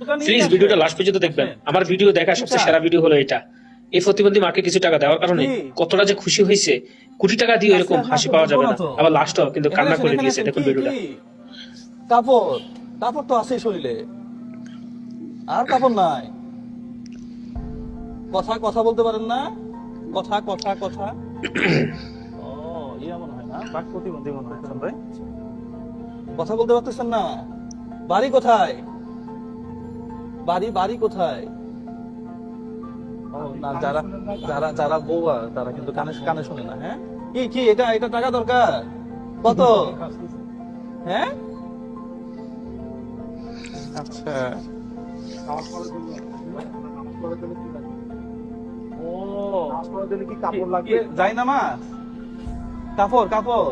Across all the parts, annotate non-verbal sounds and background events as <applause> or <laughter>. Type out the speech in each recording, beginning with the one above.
Please ভিডিওটা last পর্যন্ত দেখবেন। আমার ভিডিও দেখা সবচেয়ে সেরা ভিডিও হলো এটা। এই প্রতিবন্ধী মাকে কিছু টাকা দেওয়ার কারণে কতটা যে খুশি হয়েছে কোটি টাকা দিয়ে এরকম হাসি পাওয়া যাবে না। আবার লাস্টও কিন্তু কান্না করে দিয়েছে। দেখুন ভিডিওটা। কাপড় কাপড় তো আছে শরীরে। আর কাপড় নাই। কথা কথা বলতে পারেন না? কথা কথা কথা। <coughs> ও ইয়া মনে হয় না? বাক প্রতিবন্ধী মনে হয় ভাই কথা বলতে পারতেছেন না? বাড়ি কোথায়? বাড়ি বাড়ি কোথায়? না, যারা যারা যারা তারা কিন্তু কানে কানে শোনে না হ্যাঁ? কি কি, এটা এটা টাকা দরকার? কত? হ্যাঁ? আচ্ছা। যাই না মা কাপড় কাপড়।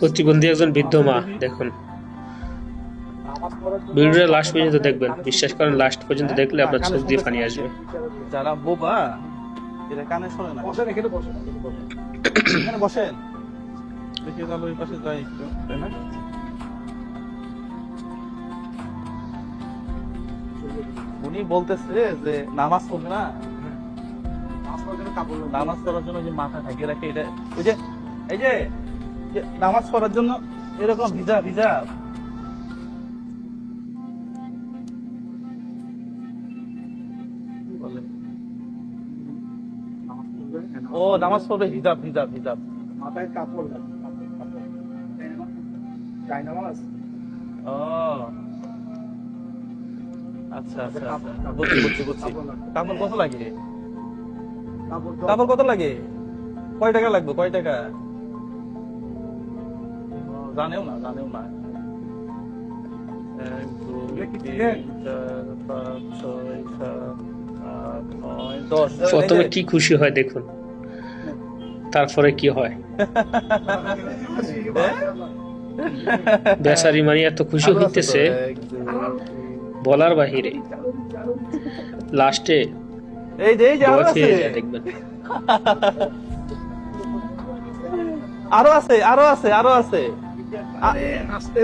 প্রতিবন্ধী একজন বৃদ্ধ মা, দেখুন। ভিডিওটা লাস্ট পর্যন্ত দেখবেন। বিশ্বাস করেন লাস্ট পর্যন্ত দেখলে আপনার চোখ দিয়ে পানি আসবে। যারা বোবা এরা কানে শোনে না। বসেন এখানে বসেন। এখানে বসেন। দেখি তাহলে ওই পাশে যাই একটু তাই না? উনি বলতেছে যে নামাজ পড়বে না। নামাজ পড়ার জন্য যে মাথা ঢাকিয়ে রাখে এটা ওই যে এই যে যে নামাজ পড়ার জন্য এরকম ভিজা ভিজা কি পড়বে, হ্যাঁ, ও নামাজ পড়বে হিজাব হিজাব হিজাব। মাথায় কাপড় লাগবে, কাপড়, কাপড়। গায়ে নামাজ? ও। আচ্ছা আচ্ছা কাপড়, আচ্ছা। কাপড়। বুঝছি বুঝছি বুঝছি। কাপড় কত লাগে? কাপড় কত লাগে? কয় টাকা লাগবে কয় টাকা? জানেও না জানেও না। এক, দুই, তিন, চার, পাঁচ, ছয়, সাত, আট, নয়, দশ। প্রথমে কি খুশি হয় দেখুন। তারপরে কি হয়? বেচারি মানে এত খুশি আরও আছে হইতেছে। বলার বাহিরে। লাস্টে এই যে আরও আছে। দেখবেন। আরও আছে আরও আছে আরও আছে।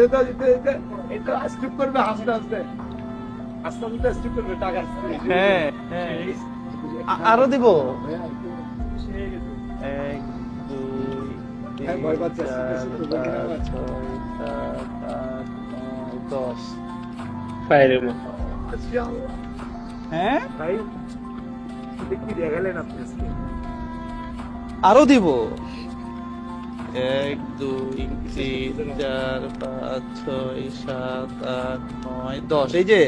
এটা এটা এটা এটা স্কিপ করবে আস্তে আস্তে আস্তে আস্তে করবে টাকা হ্যাঁ হ্যাঁ। আরও দিব? এক দুই হ্যাঁ, দশ। হ্যাঁ? ভাই আপনি আরও দিব? এক দুই তিন চার পাঁচ ছয় সাত আট নয় দশ। এই যে